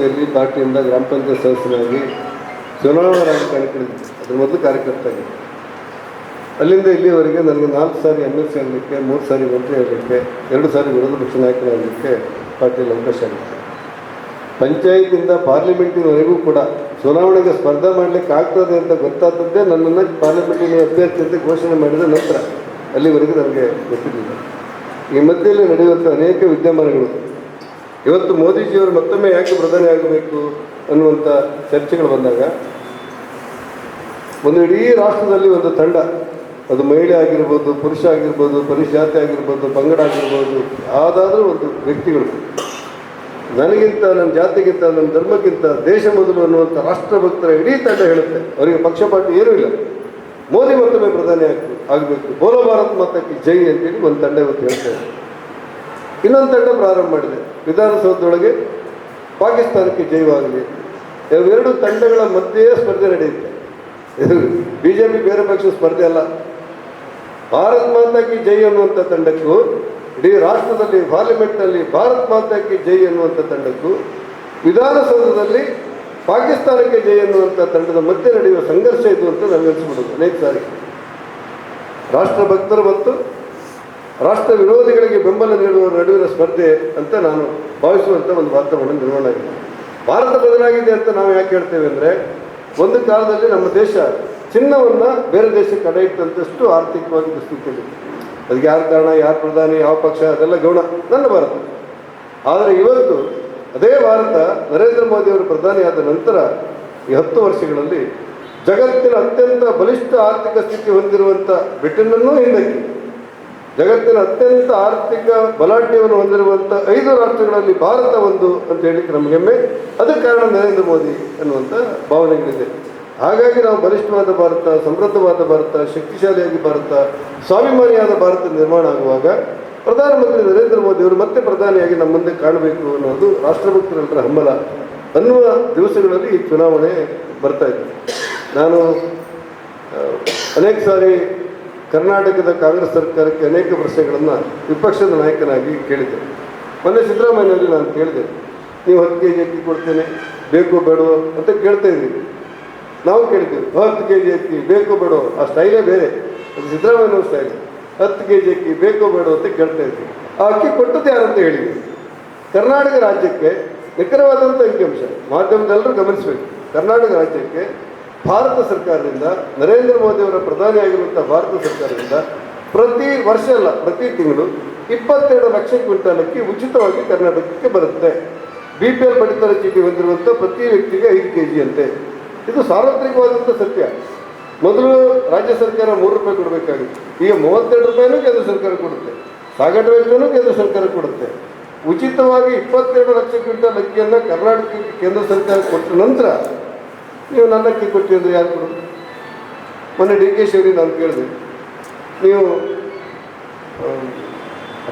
ಇಸ್ವಿಯಲ್ಲಿ ಪಾರ್ಟಿಯಿಂದ ಗ್ರಾಮ ಪಂಚಾಯತ್ ಸದಸ್ಯನಾಗಿ ಚುನಾವಣಾ ರಾಜಕಾರಣಿ ಅದ್ರ ಮೊದಲು ಕಾರ್ಯಕರ್ತ ಅಲ್ಲಿಂದ ಇಲ್ಲಿವರೆಗೆ ನನಗೆ ನಾಲ್ಕು ಸಾರಿ ಎಂ ಎಲ್ ಸಿ ಆಗಲಿಕ್ಕೆ, ಮೂರು ಸಾರಿ ಮಂತ್ರಿ ಆಗಲಿಕ್ಕೆ, ಎರಡು ಸಾರಿ ವಿರೋಧ ಪಕ್ಷ ನಾಯಕನಾಗಲಿಕ್ಕೆ ಪಾರ್ಟಿಯಲ್ಲಿ ಅವಕಾಶ ಆಗುತ್ತೆ. ಪಂಚಾಯತಿಂದ ಪಾರ್ಲಿಮೆಂಟಿನವರೆಗೂ ಕೂಡ ಚುನಾವಣೆಗೆ ಸ್ಪರ್ಧೆ ಮಾಡಲಿಕ್ಕೆ ಆಗ್ತದೆ ಅಂತ ಗೊತ್ತಾದದ್ದೇ ನನ್ನನ್ನು ಪಾರ್ಲಿಮೆಂಟಿನ ಅಭ್ಯರ್ಥಿ ಅಂತ ಘೋಷಣೆ ಮಾಡಿದ ನಂತರ ಅಲ್ಲಿವರೆಗೂ ನನಗೆ ಗೊತ್ತಿರಲಿಲ್ಲ. ಈ ಮಧ್ಯೆಯಲ್ಲಿ ನಡೆಯುವಂಥ ಅನೇಕ ವಿದ್ಯಮಾನಗಳು ಇವತ್ತು ಮೋದಿಜಿಯವರು ಮತ್ತೊಮ್ಮೆ ಯಾಕೆ ಪ್ರಧಾನಿ ಆಗಬೇಕು ಅನ್ನುವಂಥ ಚರ್ಚೆಗಳು ಬಂದಾಗ, ಒಂದು ಇಡೀ ರಾಷ್ಟ್ರದಲ್ಲಿ ಒಂದು ತಂಡ, ಅದು ಮಹಿಳೆ ಆಗಿರ್ಬೋದು, ಪುರುಷ ಆಗಿರ್ಬೋದು ಪರಿಶಾತಿ ಆಗಿರ್ಬೋದು, ಪಂಗಡ ಆಗಿರ್ಬೋದು, ಯಾವುದಾದ್ರೂ ಒಂದು ವ್ಯಕ್ತಿಗಳು. ನನಗಿಂತ ನನ್ನ ಜಾತಿಗಿಂತ ನನ್ನ ಧರ್ಮಕ್ಕಿಂತ ದೇಶ ಮೊದಲು ಅನ್ನುವಂಥ ರಾಷ್ಟ್ರಭಕ್ತರ ಇಡೀ ತಂಡ ಹೇಳುತ್ತೆ. ಅವರಿಗೆ ಪಕ್ಷಪಾತ ಏನೂ ಇಲ್ಲ. ಮೋದಿ ಮತ್ತೊಮ್ಮೆ ಪ್ರಧಾನಿ ಆಗ್ಬೇಕು, ಆಗಬೇಕು. ಬೋಲೋ ಭಾರತ್ ಮಾತಕ್ಕೆ ಜೈ ಅಂತೇಳಿ ಒಂದು ತಂಡ ಇವತ್ತು ಹೇಳ್ತಾ ಇದೆ ಇನ್ನೊಂದು ತಂಡ ಪ್ರಾರಂಭ ಮಾಡಿದೆ. ವಿಧಾನಸೌಧದೊಳಗೆ ಪಾಕಿಸ್ತಾನಕ್ಕೆ ಜೈವಾಗಲಿ ಇವೆರಡು ತಂಡಗಳ ಮಧ್ಯೆ ಸ್ಪರ್ಧೆ ನಡೆಯುತ್ತೆ. ಬಿ ಜೆ ಪಿ ಬೇರೆ ಪಕ್ಷದ ಸ್ಪರ್ಧೆ ಅಲ್ಲ. ಭಾರತ್ ಮಾತಾಕಿ ಜೈ ಅನ್ನುವಂಥ ತಂಡಕ್ಕೂ, ಇಡೀ ರಾಷ್ಟ್ರದಲ್ಲಿ, ಪಾರ್ಲಿಮೆಂಟ್ನಲ್ಲಿ ಭಾರತ್ ಮಾತಾಕಿ ಜೈ ಅನ್ನುವಂಥ ತಂಡಕ್ಕೂ, ವಿಧಾನಸೌಧದಲ್ಲಿ ಪಾಕಿಸ್ತಾನಕ್ಕೆ ಜೈ ಅನ್ನುವಂಥ ತಂಡದ ಮಧ್ಯೆ ನಡೆಯುವ ಸಂಘರ್ಷ ಇದು ಅಂತ ನನಗನ್ಸ್ಬಿಡೋದು ಅನೇಕ ಸಾರಿ. ರಾಷ್ಟ್ರ ಭಕ್ತರು ಮತ್ತು ರಾಷ್ಟ್ರ ವಿರೋಧಿಗಳಿಗೆ ಬೆಂಬಲ ನೀಡುವ ನಡುವಿನ ಸ್ಪರ್ಧೆ ಅಂತ ನಾನು ಭಾವಿಸುವಂಥ ಒಂದು ವಾತಾವರಣ ನಿರ್ಮಾಣ ಆಗಿದೆ. ಭಾರತ ಬದಲಾಗಿದೆ ಅಂತ ನಾವು ಯಾಕೆ ಹೇಳ್ತೇವೆ ಅಂದರೆ, ಒಂದು ಕಾಲದಲ್ಲಿ ನಮ್ಮ ದೇಶ ಚಿನ್ನವನ್ನು ಬೇರೆ ದೇಶಕ್ಕೆ ಕಡೆ ಇಟ್ಟಂತಷ್ಟು ಆರ್ಥಿಕವಾಗಿ ದುಸ್ಥಿತಿಯಲ್ಲಿ ಅದಕ್ಕೆ ಯಾರು ಕಾರಣ, ಯಾರು ಪ್ರಧಾನಿ, ಯಾವ ಪಕ್ಷ, ಅದೆಲ್ಲ ಗೌಣ ನನ್ನ ಭಾರತ. ಆದರೆ ಇವತ್ತು ಅದೇ ಭಾರತ ನರೇಂದ್ರ ಮೋದಿಯವರು ಪ್ರಧಾನಿಯಾದ ನಂತರ ಈ ಹತ್ತು ವರ್ಷಗಳಲ್ಲಿ ಜಗತ್ತಿನ ಅತ್ಯಂತ ಬಲಿಷ್ಠ ಆರ್ಥಿಕ ಸ್ಥಿತಿ ಹೊಂದಿರುವಂಥ ಬ್ರಿಟನ್ನನ್ನೂ ಹಿಂದಕ್ಕೆ ಜಗತ್ತಿನ ಅತ್ಯಂತ ಆರ್ಥಿಕ ಬಲಾಢ್ಯವನ್ನು ಹೊಂದಿರುವಂಥ ಐದು ರಾಷ್ಟ್ರಗಳಲ್ಲಿ ಭಾರತ ಒಂದು ಅಂತ ಹೇಳಿಕ್ಕೆ ನಮಗೆ ಹೆಮ್ಮೆ. ಅದಕ್ಕೆ ಕಾರಣ ನರೇಂದ್ರ ಮೋದಿ ಅನ್ನುವಂಥ ಭಾವನೆಗಳಿದೆ. ಹಾಗಾಗಿ ನಾವು ಬಲಿಷ್ಠವಾದ ಭಾರತ, ಸಮೃದ್ಧವಾದ ಭಾರತ, ಶಕ್ತಿಶಾಲಿಯಾಗಿ ಭಾರತ, ಸ್ವಾಭಿಮಾನಿಯಾದ ಭಾರತ ನಿರ್ಮಾಣ ಆಗುವಾಗ ಪ್ರಧಾನಮಂತ್ರಿ ನರೇಂದ್ರ ಮೋದಿಯವರು ಮತ್ತೆ ಪ್ರಧಾನಿಯಾಗಿ ನಮ್ಮ ಮುಂದೆ ಕಾಣಬೇಕು ಅನ್ನೋದು ರಾಷ್ಟ್ರಭಕ್ತರೆಲ್ಲರ ಹಂಬಲ ಅನ್ನುವ ದಿವಸಗಳಲ್ಲಿ ಈ ಚುನಾವಣೆ ಬರ್ತಾ ಇದೆ ನಾನು ಅನೇಕ ಸಾರಿ ಕರ್ನಾಟಕದ ಕಾಂಗ್ರೆಸ್ ಸರ್ಕಾರಕ್ಕೆ ಅನೇಕ ಪ್ರಶ್ನೆಗಳನ್ನು ವಿಪಕ್ಷದ ನಾಯಕನಾಗಿ ಕೇಳಿದೆ ಮೊನ್ನೆ ಸಿದ್ದರಾಮಯ್ಯನಲ್ಲಿ ನಾನು ಕೇಳಿದೆ. ನೀವು ಹತ್ತು ಕೆ ಜಿ ಅಕ್ಕಿ ಕೊಡ್ತೇನೆ, ಬೇಕೋ ಬೇಡೋ ಅಂತ ಕೇಳ್ತಾ ಇದ್ದೀವಿ ನಾವು ಕೇಳಿದ್ದೀವಿ ಹತ್ತು ಕೆ ಜಿ ಅಕ್ಕಿ ಬೇಕೋ ಬೇಡೋ ಆ ಸ್ಟೈಲೇ ಬೇರೆ. ಅದು ಸಿದ್ದರಾಮಯ್ಯನವ್ರ ಸ್ಟೈಲ್ ಹತ್ತು ಕೆ ಜಿ ಅಕ್ಕಿ ಬೇಕೋ ಬೇಡೋ ಅಂತ ಕೇಳ್ತಾ ಇದ್ದೀವಿ ಆ ಅಕ್ಕಿ ಕೊಟ್ಟದ್ದು ಯಾರಂತ ಹೇಳಿದ್ವಿ ಕರ್ನಾಟಕ ರಾಜ್ಯಕ್ಕೆ ನಿಖರವಾದಂಥ ಅಂಕಿಅಂಶ ಮಾಧ್ಯಮದೆಲ್ಲರೂ ಗಮನಿಸಬೇಕು. ಕರ್ನಾಟಕ ರಾಜ್ಯಕ್ಕೆ ಭಾರತ ಸರ್ಕಾರದಿಂದ ನರೇಂದ್ರ ಮೋದಿಯವರ ಪ್ರಧಾನಿಯಾಗಿರುವಂಥ ಭಾರತ ಸರ್ಕಾರದಿಂದ ಪ್ರತಿ ವರ್ಷ ಅಲ್ಲ, ಪ್ರತಿ ತಿಂಗಳು ಇಪ್ಪತ್ತೆರಡು ಲಕ್ಷ ಕ್ವಿಂಟಾಲ್ ಅಕ್ಕಿ ಉಚಿತವಾಗಿ ಕರ್ನಾಟಕಕ್ಕೆ ಬರುತ್ತೆ. ಬಿ ಪಿ ಎಲ್ ಪಡಿತರ ಚೀಟಿ ಹೊಂದಿರುವಂಥ ಪ್ರತಿ ವ್ಯಕ್ತಿಗೆ ಐದು ಕೆ ಜಿಯಂತೆ ಇದು ಸಾರ್ವತ್ರಿಕವಾದಂಥ ಸತ್ಯ. ಮೊದಲು ರಾಜ್ಯ ಸರ್ಕಾರ ಮೂರು ರೂಪಾಯಿ ಕೊಡಬೇಕಾಗಿತ್ತು. ಈಗ ಮೂವತ್ತೆರಡು ರೂಪಾಯಿನೂ ಕೇಂದ್ರ ಸರ್ಕಾರ ಕೊಡುತ್ತೆ. ಸಾಗಾಟ ವೆಚ್ಚನೂ ಕೇಂದ್ರ ಸರ್ಕಾರ ಕೊಡುತ್ತೆ. ಉಚಿತವಾಗಿ ಇಪ್ಪತ್ತೆರಡು ಲಕ್ಷ ಕ್ವಿಂಟಲ್ ಅಕ್ಕಿಯನ್ನು ಕರ್ನಾಟಕಕ್ಕೆ ಕೇಂದ್ರ ಸರ್ಕಾರ ಕೊಟ್ಟ ನಂತರ ನೀವು ನನ್ನ ಅಕ್ಕಿ ಕೊಟ್ಟಿ ಅಂದರೆ ಯಾರು ಕೊಡೋದು? ಮೊನ್ನೆ ಡಿ ಕೆ ಶಿವರಿ ನಾನು ಕೇಳಿದೆ. ನೀವು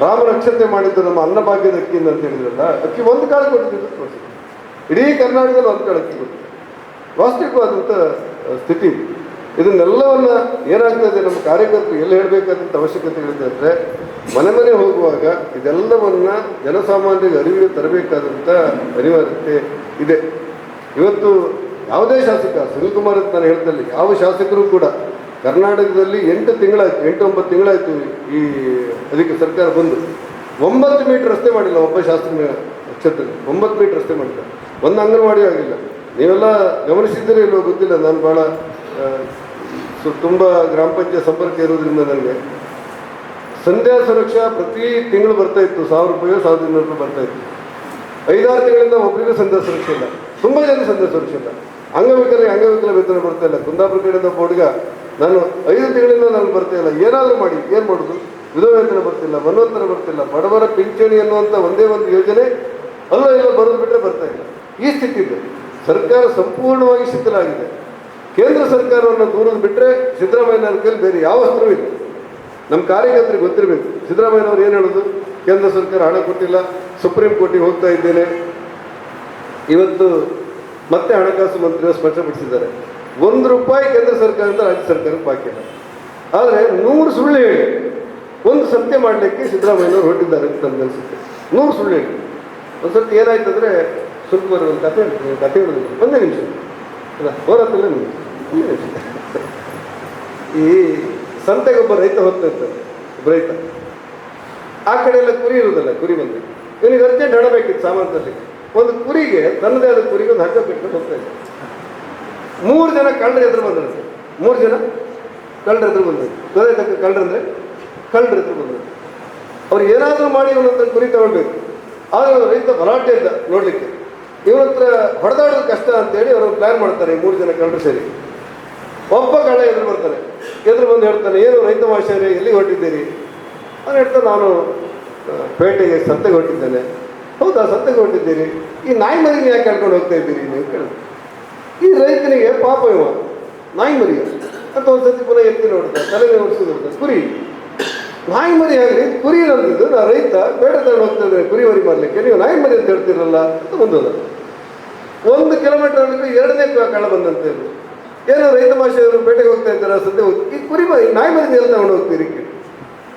ರಾಮ ರಕ್ಷತೆ ಮಾಡಿದ್ದು ನಮ್ಮ ಅನ್ನಭಾಗ್ಯದ ಅಕ್ಕಿಯಿಂದ ಅಂತ ಹೇಳಿದ್ರಲ್ಲ ಅಕ್ಕಿ ಒಂದು ಕಾಳು ಕೊಟ್ಟಿದ್ದು ಇಡೀ ಕರ್ನಾಟಕದಲ್ಲಿ ಒಂದು ಕಾಳು ಅಕ್ಕಿ ಕೊಟ್ಟಿದೆ ವಾಸ್ತವಿಕವಾದಂಥ ಸ್ಥಿತಿ ಇದು. ಇದನ್ನೆಲ್ಲವನ್ನ ಏನಾಗ್ತದೆ ನಮ್ಮ ಕಾರ್ಯಕರ್ತರು ಎಲ್ಲಿ ಹೇಳಬೇಕಾದಂಥ ಇದೆ ಅಂದರೆ, ಮನೆ ಮನೆ ಹೋಗುವಾಗ ಇದೆಲ್ಲವನ್ನ ಜನಸಾಮಾನ್ಯರಿಗೆ ಅರಿವಿಗೆ ತರಬೇಕಾದಂಥ ಅನಿವಾರ್ಯತೆ ಇದೆ. ಇವತ್ತು ಯಾವುದೇ ಶಾಸಕ ಸುನಿಲ್ ಅಂತ ನಾನು ಹೇಳ್ತಲ್ಲಿ, ಯಾವ ಶಾಸಕರು ಕೂಡ ಕರ್ನಾಟಕದಲ್ಲಿ ಎಂಟು ತಿಂಗಳಾಯ್ತು ಎಂಟು ಒಂಬತ್ತು ತಿಂಗಳಾಯ್ತು ಈ ಅದಕ್ಕೆ ಸರ್ಕಾರ ಬಂದು. ಒಂಬತ್ತು ಮೀಟರ್ ರಸ್ತೆ ಮಾಡಿಲ್ಲ ಒಬ್ಬ ಶಾಸಕನ ಕ್ಷೇತ್ರದಲ್ಲಿ. ಒಂಬತ್ತು ಮೀಟರ್ ರಸ್ತೆ ಮಾಡಿಲ್ಲ. ಒಂದು ಅಂಗನವಾಡಿ ಆಗಿಲ್ಲ. ನೀವೆಲ್ಲ ಗಮನಿಸಿದ್ದರೆ ಇಲ್ಲೋ ಗೊತ್ತಿಲ್ಲ. ನಾನು ಭಾಳ ಸು- ತುಂಬ ಗ್ರಾಮ ಪಂಚಾಯತ್ ಸಂಪರ್ಕ ಇರೋದ್ರಿಂದ ನನಗೆ. ಸಂಧ್ಯಾ ಸುರಕ್ಷಾ ಪ್ರತಿ ತಿಂಗಳು ಬರ್ತಾ ಇತ್ತು. ಸಾವಿರ ರೂಪಾಯಿ, ಸಾವಿರದ ಇನ್ನೂರು ರೂಪಾಯಿ ಬರ್ತಾ ಇತ್ತು. ಐದಾರು ತಿಂಗಳಿಂದ ಒಬ್ಬರಿಗೂ ಸಂಧ್ಯಾ ಸುರಕ್ಷೆ ಇಲ್ಲ. ತುಂಬ ಜನ ಸಂಧ್ಯಾ ಸುರಕ್ಷೆ ಇಲ್ಲ. ಅಂಗವಿಕಲರಿಗೆ ಅಂಗವಿಕಲ ವೇತನ ಬರ್ತಾ ಇಲ್ಲ. ಕುಂದಾಪುರ ಕಡೆಯಿಂದ ಬೋರ್ಡ್ಗ ನಾನು ಐದು ತಿಂಗಳಿಂದ ನಾನು ಬರ್ತಾ ಇಲ್ಲ. ಏನಾದರೂ ಮಾಡಿ, ಏನು ಮಾಡೋದು? ವಿಧವಾ ವೇತನ ಬರ್ತಿಲ್ಲ ಮನ್ವಂತರ ಬರ್ತಿಲ್ಲ ಬಡವರ ಪಿಂಚಣಿ ಅನ್ನುವಂಥ ಒಂದೇ ಒಂದು ಯೋಜನೆ ಅಲ್ಲ, ಇಲ್ಲ, ಬರೋದು ಬಿಟ್ಟರೆ ಬರ್ತಾ ಇಲ್ಲ. ಈ ಸ್ಥಿತಿ ಇದೆ. ಸರ್ಕಾರ ಸಂಪೂರ್ಣವಾಗಿ ಶಿಥಿಲಾಗಿದೆ ಕೇಂದ್ರ ಸರ್ಕಾರವನ್ನು ದೂರದು ಬಿಟ್ಟರೆ ಸಿದ್ದರಾಮಯ್ಯನವ್ರ ಕೈಲಿ ಬೇರೆ ಯಾವ ಅಸ್ತ್ರವೂ ಇಲ್ಲ. ನಮ್ಮ ಕಾರ್ಯಕರ್ತರಿಗೆ ಗೊತ್ತಿರಬೇಕು. ಸಿದ್ದರಾಮಯ್ಯನವ್ರು ಏನು ಹೇಳೋದು? ಕೇಂದ್ರ ಸರ್ಕಾರ ಹಣ ಕೊಟ್ಟಿಲ್ಲ, ಸುಪ್ರೀಂ ಕೋರ್ಟಿಗೆ ಹೋಗ್ತಾ ಇದ್ದೇನೆ. ಇವತ್ತು ಮತ್ತೆ ಹಣಕಾಸು ಮಂತ್ರಿಗಳು ಸ್ಪಷ್ಟಪಡಿಸಿದ್ದಾರೆ ಒಂದು ರೂಪಾಯಿ ಕೇಂದ್ರ ಸರ್ಕಾರದಿಂದ ರಾಜ್ಯ ಸರ್ಕಾರಕ್ಕೆ ಬಾಕಿ ಇಲ್ಲ. ಆದರೆ ನೂರು ಸುಳ್ಳು ಹೇಳಿ. ಒಂದು ಸತ್ಯ ಮಾಡಲಿಕ್ಕೆ ಸಿದ್ದರಾಮಯ್ಯನವರು ಹೊರಟಿದ್ದಾರೆ ಅಂತ ಅನಿಸುತ್ತೆ. ನೂರು ಸುಳ್ಳು ಹೇಳಿ. ಒಂದು ಸರ್ತಿ ಏನಾಯ್ತಂದರೆ ಅಂದರೆ ಬರೋ ಒಂದು ಕತೆ ಹೇಳ್ತೀನಿ, ಕತೆ ಹೇಳೋದು. ಒಂದೇ ನಿಮಿಷ. ಅಲ್ಲ ಹೋರಾತಲ್ಲ ನಿಮಿಷ ನಿಮಿಷ. ಈ ಸಂತೆಗೆ ಒಬ್ಬ ರೈತ ಹೋಗ್ತಾ ಇರ್ತಾರೆ ರೈತ. ಆ ಕಡೆ ಎಲ್ಲ ಕುರಿ ಇರುವುದಲ್ಲ ಕುರಿ ಬಂದು. ಇವನಿಗೆ ಅರ್ಜೆಂಟ್ ಹಣ ಬೇಕಿತ್ತು ಸಾಮಾನು ತರಲಿಕ್ಕೆ ಒಂದು ಕುರಿಗೆ, ತನ್ನದೇ ಆದ ಕುರಿಗೆ ಒಂದು ಹಗ್ಗ ಬಿಟ್ಟು ಹೋಗ್ತಾ ಇದ್ದ. ಮೂರು ಜನ ಕಳ್ಳರ ಎದುರು ಬಂದಂತೆ ಮೂರು ಜನ ಕಳ್ಳರ ಎದುರು ಬಂದರು. ಕಳ್ಳರು ಅಂದರೆ ಕಳ್ಳರ ಎದುರು ಬಂದರು. ಅವ್ರು ಏನಾದರೂ ಮಾಡಿ ಇವನಂತ ಕುರಿ ತಗೊಳ್ಬೇಕು. ಆದರೆ ರೈತ ಭರಾಟೆ ಇದ್ದ ನೋಡಲಿಕ್ಕೆ. ಇವನ ಹತ್ರ ಹೊಡೆದಾಡೋದು ಕಷ್ಟ ಅಂತೇಳಿ ಅವರು ಪ್ಲ್ಯಾನ್ ಮಾಡ್ತಾರೆ ಮೂರು ಜನ ಕಳ್ಳರು ಸೇರಿ. ಒಬ್ಬ ಕಳ್ಳ ಎದುರು ಬರ್ತಾನೆ. ಎದುರು ಬಂದು ಹೇಳ್ತಾನೆ, ಏನು ರೈತ ಮಾಷರೇ ಎಲ್ಲಿಗೆ ಹೊರಟಿದ್ದೀರಿ? ಅವ್ರು ಹೇಳ್ತಾರೆ ನಾನು ಪೇಟೆಗೆ ಸಂತೆಗೆ ಹೊರಟಿದ್ದೇನೆ. ಹೌದಾ? ಸತ್ಯ ಕೊಟ್ಟಿದ್ದೀರಿ ಈ ನಾಯಿ ಮರಿನ ಯಾಕೆ ಕರ್ಕೊಂಡು ಹೋಗ್ತಾ ಇದ್ದೀರಿ? ನೀವು ಕೇಳಿ ಈ ರೈತನಿಗೆ ಪಾಪ ಇವ. ನಾಯಿ ಮರಿ. ಅಂತ ಒಂದ್ಸತಿ ಪುನಃ ಎತ್ತಿ ನೋಡ್ತಾರೆ ತಲೆ ಓಡಿಸಿದ್ರು ಕುರಿ. ನಾಯಿ ಮರಿ ಆಗಲಿ, ಕುರಿ ನಂದಿದ್ದು ನಾ ರೈತ, ಬೇಡ ತಗೊಂಡು ಹೋಗ್ತಾ ಇದ್ದೇನೆ ಕುರಿ ಮರಿ ಮಾಡಲಿಕ್ಕೆ ನೀವು ನಾಯಿ ಮರಿ ಅಂತ ಹೇಳ್ತಿರಲ್ಲ? ಅಂತ ಬಂದದ. ಒಂದು ಕಿಲೋಮೀಟರ್ ಅಲ್ಲಿ ಎರಡನೇ ಕಾಳ ಬಂದಂತೆ ಏನೋ ರೈತ ಭಾಷೆಯವರು ಬೇಟೆಗೆ ಹೋಗ್ತಾ ಇದ್ದಾರೆ? ಸದ್ಯ ಈ ಕುರಿ ಮರಿ ನಾಯಿ ಮರಿ ಎಲ್ಲ ತಗೊಂಡು ಹೋಗ್ತೀರಿ?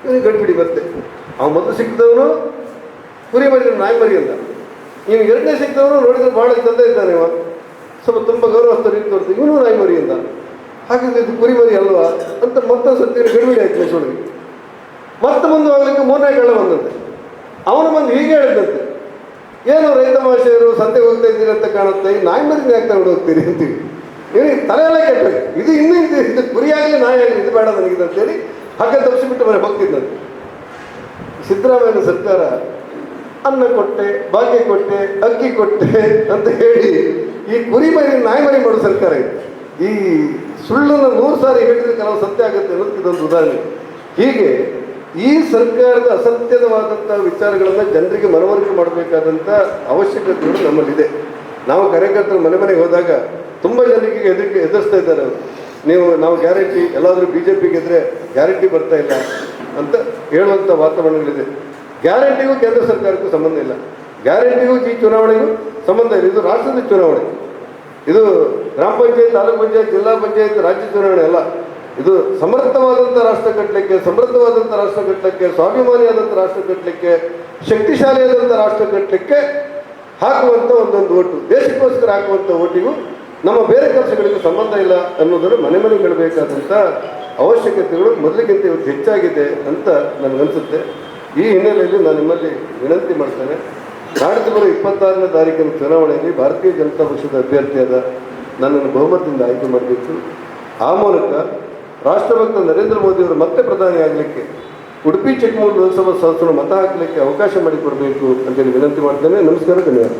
ಇವನಿಗೆ ಗಡ್ಬಿಡಿ ಬರ್ತೆ ಅವ ಮೊದಲು ಸಿಕ್ಕಿದವನು ಕುರಿ ಮರಿ ನಾಯಿ ಮರಿ ಅಂತ. ಇನ್ನು ಎರಡನೇ ಸಿಕ್ಕಿದವನು ನೋಡಿದ್ರೆ ಭಾಳ ತಂದೆ ಇದ್ದಾನೆ ಇವ. ಸ್ವಲ್ಪ ತುಂಬ ಗೌರವಸ್ಥ ರೀತಿ ಇವನು ನಾಯಿ ಮರಿ ಅಂತ. ಹಾಗಾದ್ರೆ ಇದು ಕುರಿ ಮರಿ ಅಲ್ವಾ? ಅಂತ ಮತ್ತೊಂದು ಸತಿ ಗಡಿಬಿಡಿ ಆಯ್ತು ಮೈಸೂರಿಗೆ ಮತ್ತೆ ಮುಂದೆ ಹೋಗ್ಲಿಕ್ಕೆ ಮೂರನೇ ಕಳ್ಳ ಬಂದಂತೆ ಅವನು ಬಂದು ಹೀಗೆ ಹೇಳಿದಂತೆ ಏನು ರೈತ ಸಂತೆಗೆ ಹೋಗ್ತಾ ಇದ್ದೀರಿ ಅಂತ ಕಾಣುತ್ತೆ? ನಾಯಿ ಮರಿ ಯಾಕೆ ತಗೊಂಡು ಹೋಗ್ತೀರಿ ಅಂತೀವಿ ಇವನಿಗೆ ತಲೆ ಎಲ್ಲ ಇದು ಇನ್ನೂ ಇದು ಇದು ಕುರಿಯಾಗಲಿ ನಾಯಿ ಆಗಲಿ ಇದು ಬೇಡ ನನಗಿದೆ ಅಂತೇಳಿ ಹಗ್ಗ ತಪ್ಪಿಸಿಬಿಟ್ಟು ಮನೆ ಹೋಗ್ತಿದ್ದಂತೆ. ಸಿದ್ದರಾಮಯ್ಯನ ಸರ್ಕಾರ ಅನ್ನ ಕೊಟ್ಟೆ, ಭಾಗ್ಯ ಕೊಟ್ಟೆ, ಅಕ್ಕಿ ಕೊಟ್ಟೆ ಅಂತ ಹೇಳಿ ಈ ಕುರಿ ಮರಿ, ನಾಯಿ ಮರಿ ಮಾಡೋ ಸರ್ಕಾರ ಈ ಸುಳ್ಳನ್ನು ನೂರು ಸಾರಿ ಹೇಳಿದ್ರೆ ಕೆಲವು ಸತ್ಯ ಆಗುತ್ತೆ ಅನ್ನೋದಕ್ಕೆ ಇದೊಂದು ಉದಾಹರಣೆ. ಹೀಗೆ ಈ ಸರ್ಕಾರದ ಅಸತ್ಯವಾದಂಥ ವಿಚಾರಗಳನ್ನು ಜನರಿಗೆ ಮನವರಿಕೆ ಮಾಡಬೇಕಾದಂಥ ಅವಶ್ಯಕತೆಗಳು ನಮ್ಮಲ್ಲಿದೆ. ನಾವು ಕಾರ್ಯಕರ್ತರು ಮನೆ ಮನೆಗೆ ಹೋದಾಗ ತುಂಬ ಜನರಿಗೆ ಎದುರಿಗೆ ಎದುರಿಸ್ತಾ ಇದ್ದಾರೆ ಅವರು. ನೀವು, ನಾವು ಗ್ಯಾರಂಟಿ, ಎಲ್ಲಾದರೂ ಬಿ ಜೆ ಪಿ ಗೆದ್ರೆ ಗ್ಯಾರಂಟಿ ಬರ್ತಾ ಇಲ್ಲ ಅಂತ ಹೇಳುವಂಥ ವಾತಾವರಣಗಳಿದೆ. ಗ್ಯಾರಂಟಿಗೂ ಕೇಂದ್ರ ಸರ್ಕಾರಕ್ಕೂ ಸಂಬಂಧ ಇಲ್ಲ. ಗ್ಯಾರಂಟಿಗೂ ಈ ಚುನಾವಣೆಗೂ ಸಂಬಂಧ ಇಲ್ಲ. ಇದು ರಾಷ್ಟ್ರದ ಚುನಾವಣೆ. ಇದು ಗ್ರಾಮ ಪಂಚಾಯತ್, ತಾಲೂಕು ಪಂಚಾಯತ್, ಜಿಲ್ಲಾ ಪಂಚಾಯತ್, ರಾಜ್ಯ ಚುನಾವಣೆ ಅಲ್ಲ. ಇದು ಸಮರ್ಥವಾದಂಥ ರಾಷ್ಟ್ರ ಕಟ್ಟಲಿಕ್ಕೆ ಸಮೃದ್ಧವಾದಂಥ ರಾಷ್ಟ್ರ ಕಟ್ಟಲಿಕ್ಕೆ ಸ್ವಾಭಿಮಾನಿಯಾದಂಥ ರಾಷ್ಟ್ರ ಕಟ್ಟಲಿಕ್ಕೆ ಶಕ್ತಿಶಾಲಿಯಾದಂಥ ರಾಷ್ಟ್ರ ಕಟ್ಟಲಿಕ್ಕೆ ಹಾಕುವಂಥ ಒಂದೊಂದು ಓಟು ದೇಶಕ್ಕೋಸ್ಕರ ಹಾಕುವಂಥ ಓಟಿಗೂ ನಮ್ಮ ಬೇರೆ ಕೆಲಸಗಳಿಗೂ ಸಂಬಂಧ ಇಲ್ಲ ಅನ್ನೋದನ್ನು ಮನೆ ಮನೆಗೆ ಹೇಳಬೇಕಾದಂಥ ಅವಶ್ಯಕತೆಗಳು ಮೊದಲಿಗಿಂತ ಇವತ್ತು ಹೆಚ್ಚಾಗಿದೆ ಅಂತ ನನಗನ್ಸುತ್ತೆ. ಈ ಹಿನ್ನೆಲೆಯಲ್ಲಿ ನಾನು ನಿಮ್ಮಲ್ಲಿ ವಿನಂತಿ ಮಾಡ್ತೇನೆ. ನಾಡಿದ್ದು ಬರೋ ಇಪ್ಪತ್ತಾರನೇ ತಾರೀಕಿನ ಚುನಾವಣೆಯಲ್ಲಿ ಭಾರತೀಯ ಜನತಾ ಪಕ್ಷದ ಅಭ್ಯರ್ಥಿಯಾದ ನನ್ನನ್ನು ಬಹುಮತದಿಂದ ಆಯ್ಕೆ ಮಾಡಬೇಕು. ಆ ಮೂಲಕ ರಾಷ್ಟ್ರಭಕ್ತ ನರೇಂದ್ರ ಮೋದಿಯವರು ಮತ್ತೆ ಪ್ರಧಾನಿ ಆಗಲಿಕ್ಕೆ, ಉಡುಪಿ ಚಿಕ್ಕಮಗಳೂರು ಲೋಕಸಭಾ ಸದಸ್ಯರು ಮತ ಹಾಕಲಿಕ್ಕೆ ಅವಕಾಶ ಮಾಡಿಕೊಡಬೇಕು ಅಂತೇಳಿ ವಿನಂತಿ ಮಾಡ್ತೇನೆ. ನಮಸ್ಕಾರ ಧನ್ಯವಾದ